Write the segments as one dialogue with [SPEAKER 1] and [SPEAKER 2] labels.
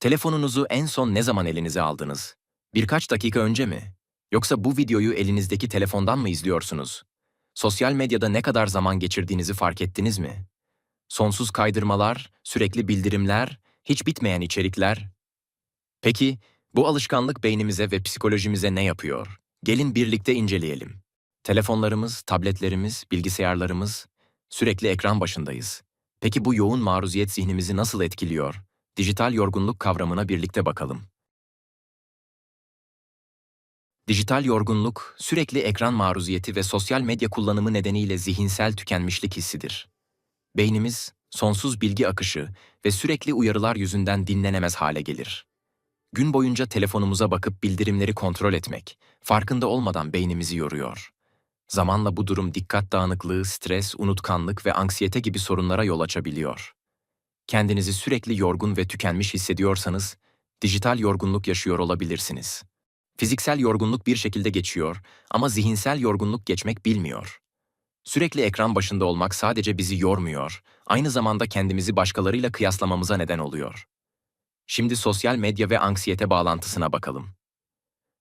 [SPEAKER 1] Telefonunuzu en son ne zaman elinize aldınız? Birkaç dakika önce mi? Yoksa bu videoyu elinizdeki telefondan mı izliyorsunuz? Sosyal medyada ne kadar zaman geçirdiğinizi fark ettiniz mi? Sonsuz kaydırmalar, sürekli bildirimler, hiç bitmeyen içerikler. Peki, bu alışkanlık beynimize ve psikolojimize ne yapıyor? Gelin birlikte inceleyelim. Telefonlarımız, tabletlerimiz, bilgisayarlarımız, sürekli ekran başındayız. Peki bu yoğun maruziyet zihnimizi nasıl etkiliyor? Dijital yorgunluk kavramına birlikte bakalım. Dijital yorgunluk, sürekli ekran maruziyeti ve sosyal medya kullanımı nedeniyle zihinsel tükenmişlik hissidir. Beynimiz, sonsuz bilgi akışı ve sürekli uyarılar yüzünden dinlenemez hale gelir. Gün boyunca telefonumuza bakıp bildirimleri kontrol etmek, farkında olmadan beynimizi yoruyor. Zamanla bu durum dikkat dağınıklığı, stres, unutkanlık ve anksiyete gibi sorunlara yol açabiliyor. Kendinizi sürekli yorgun ve tükenmiş hissediyorsanız, dijital yorgunluk yaşıyor olabilirsiniz. Fiziksel yorgunluk bir şekilde geçiyor ama zihinsel yorgunluk geçmek bilmiyor. Sürekli ekran başında olmak sadece bizi yormuyor, aynı zamanda kendimizi başkalarıyla kıyaslamamıza neden oluyor. Şimdi sosyal medya ve anksiyete bağlantısına bakalım.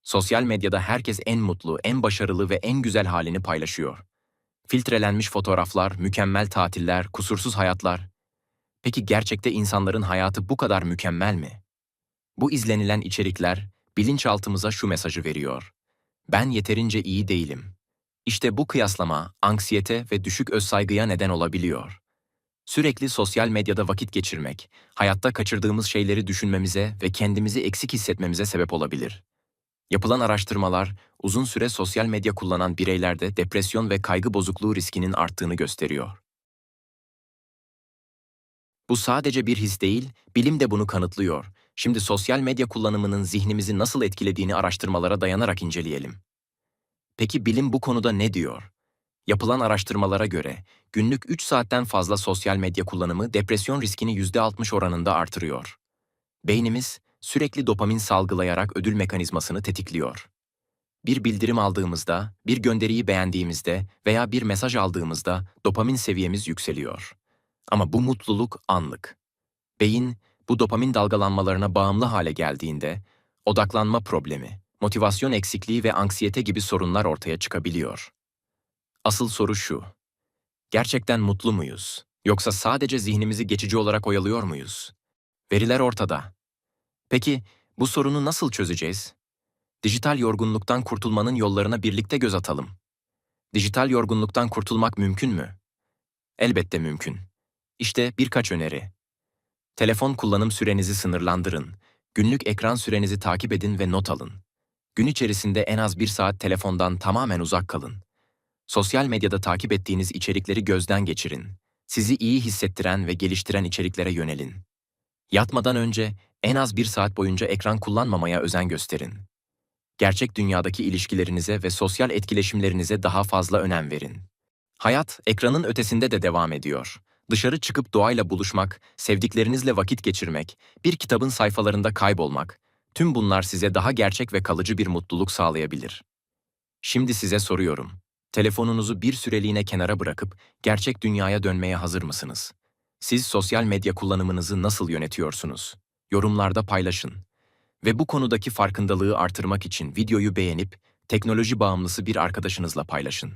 [SPEAKER 1] Sosyal medyada herkes en mutlu, en başarılı ve en güzel halini paylaşıyor. Filtrelenmiş fotoğraflar, mükemmel tatiller, kusursuz hayatlar. Peki gerçekte insanların hayatı bu kadar mükemmel mi? Bu izlenilen içerikler bilinçaltımıza şu mesajı veriyor. Ben yeterince iyi değilim. İşte bu kıyaslama anksiyete ve düşük özsaygıya neden olabiliyor. Sürekli sosyal medyada vakit geçirmek, hayatta kaçırdığımız şeyleri düşünmemize ve kendimizi eksik hissetmemize sebep olabilir. Yapılan araştırmalar, uzun süre sosyal medya kullanan bireylerde depresyon ve kaygı bozukluğu riskinin arttığını gösteriyor. Bu sadece bir his değil, bilim de bunu kanıtlıyor. Şimdi sosyal medya kullanımının zihnimizi nasıl etkilediğini araştırmalara dayanarak inceleyelim. Peki bilim bu konuda ne diyor? Yapılan araştırmalara göre günlük 3 saatten fazla sosyal medya kullanımı depresyon riskini %60 oranında artırıyor. Beynimiz sürekli dopamin salgılayarak ödül mekanizmasını tetikliyor. Bir bildirim aldığımızda, bir gönderiyi beğendiğimizde veya bir mesaj aldığımızda dopamin seviyemiz yükseliyor. Ama bu mutluluk anlık. Beyin bu dopamin dalgalanmalarına bağımlı hale geldiğinde odaklanma problemi, motivasyon eksikliği ve anksiyete gibi sorunlar ortaya çıkabiliyor. Asıl soru şu. Gerçekten mutlu muyuz? Yoksa sadece zihnimizi geçici olarak oyalıyor muyuz? Veriler ortada. Peki bu sorunu nasıl çözeceğiz? Dijital yorgunluktan kurtulmanın yollarına birlikte göz atalım. Dijital yorgunluktan kurtulmak mümkün mü? Elbette mümkün. İşte birkaç öneri. Telefon kullanım sürenizi sınırlandırın. Günlük ekran sürenizi takip edin ve not alın. Gün içerisinde en az bir saat telefondan tamamen uzak kalın. Sosyal medyada takip ettiğiniz içerikleri gözden geçirin. Sizi iyi hissettiren ve geliştiren içeriklere yönelin. Yatmadan önce en az bir saat boyunca ekran kullanmamaya özen gösterin. Gerçek dünyadaki ilişkilerinize ve sosyal etkileşimlerinize daha fazla önem verin. Hayat, ekranın ötesinde de devam ediyor. Dışarı çıkıp doğayla buluşmak, sevdiklerinizle vakit geçirmek, bir kitabın sayfalarında kaybolmak, tüm bunlar size daha gerçek ve kalıcı bir mutluluk sağlayabilir. Şimdi size soruyorum. Telefonunuzu bir süreliğine kenara bırakıp gerçek dünyaya dönmeye hazır mısınız? Siz sosyal medya kullanımınızı nasıl yönetiyorsunuz? Yorumlarda paylaşın. Ve bu konudaki farkındalığı artırmak için videoyu beğenip teknoloji bağımlısı bir arkadaşınızla paylaşın.